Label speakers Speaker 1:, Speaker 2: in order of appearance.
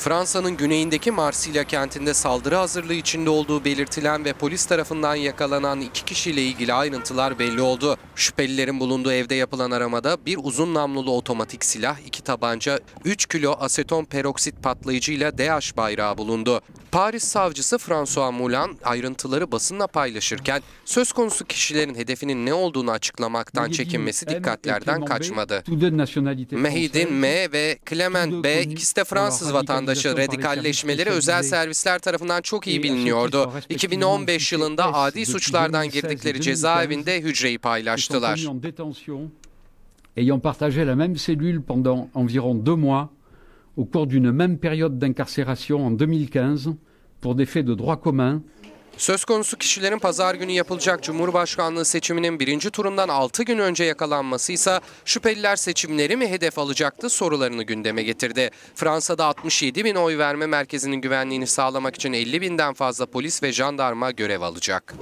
Speaker 1: Fransa'nın güneyindeki Marsilya kentinde saldırı hazırlığı içinde olduğu belirtilen ve polis tarafından yakalanan iki kişiyle ilgili ayrıntılar belli oldu. Şüphelilerin bulunduğu evde yapılan aramada bir uzun namlulu otomatik silah, iki tabanca, 3 kilo aseton peroksit patlayıcıyla DH bayrağı bulundu. Paris savcısı François Moulin ayrıntıları basınla paylaşırken söz konusu kişilerin hedefinin ne olduğunu açıklamaktan çekinmesi dikkatlerden kaçmadı. Mehidin M ve Clement B ikisi de Fransız vatandaşı. Radikalleşmeleri özel servisler tarafından çok iyi biliniyordu. 2015 yılında adi suçlardan girdikleri cezaevinde hücreyi paylaştılar.
Speaker 2: ayant partagé la même cellule pendant environ deux mois au cours d'une même période d'incarcération en 2015 pour des faits de droit commun
Speaker 1: Söz konusu kişilerin pazar günü yapılacak Cumhurbaşkanlığı seçiminin birinci turundan 6 gün önce yakalanması ise şüpheliler seçimleri mi hedef alacaktı sorularını gündeme getirdi. Fransa'da 67 bin oy verme merkezinin güvenliğini sağlamak için 50 binden fazla polis ve jandarma görev alacak.